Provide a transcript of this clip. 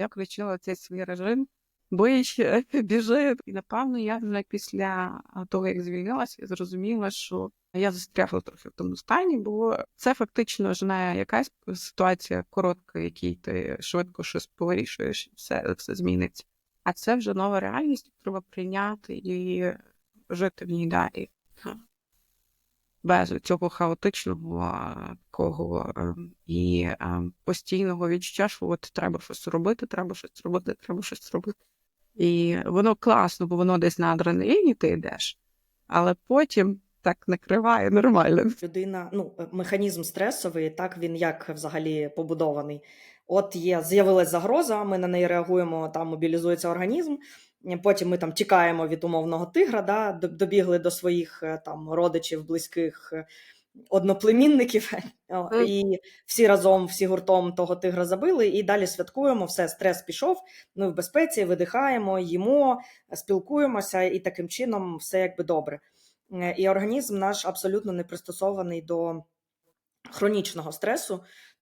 Я включила цей свій режим. Бий, біжи. І напевно, я вже після того, як звільнилася, зрозуміла, що я застрягла трохи в тому стані, бо це фактично ж не якась ситуація коротка, якій ти швидко щось повирішуєш, все, все зміниться. А це вже нова реальність, треба прийняти і жити в ній далі. Без цього хаотичного такого е, і е, постійного от треба щось робити, треба щось робити, треба щось робити. І воно класно, бо воно десь на адреналіні ти йдеш, але потім так накриває нормально. людина, ну, е, механізм стресовий, так він як взагалі побудований. От є, з'явилась загроза, ми на неї реагуємо, там мобілізується організм. Потім ми там тікаємо від умовного тигра, да, добігли до своїх е, там родичів, близьких е, одноплемінників, і всі разом, всі гуртом того тигра забили, і далі святкуємо. Все, стрес пішов. Ми в безпеці, видихаємо, їмо, спілкуємося, і таким чином все якби добре. Е, І організм наш абсолютно не пристосований до хронічного стресу.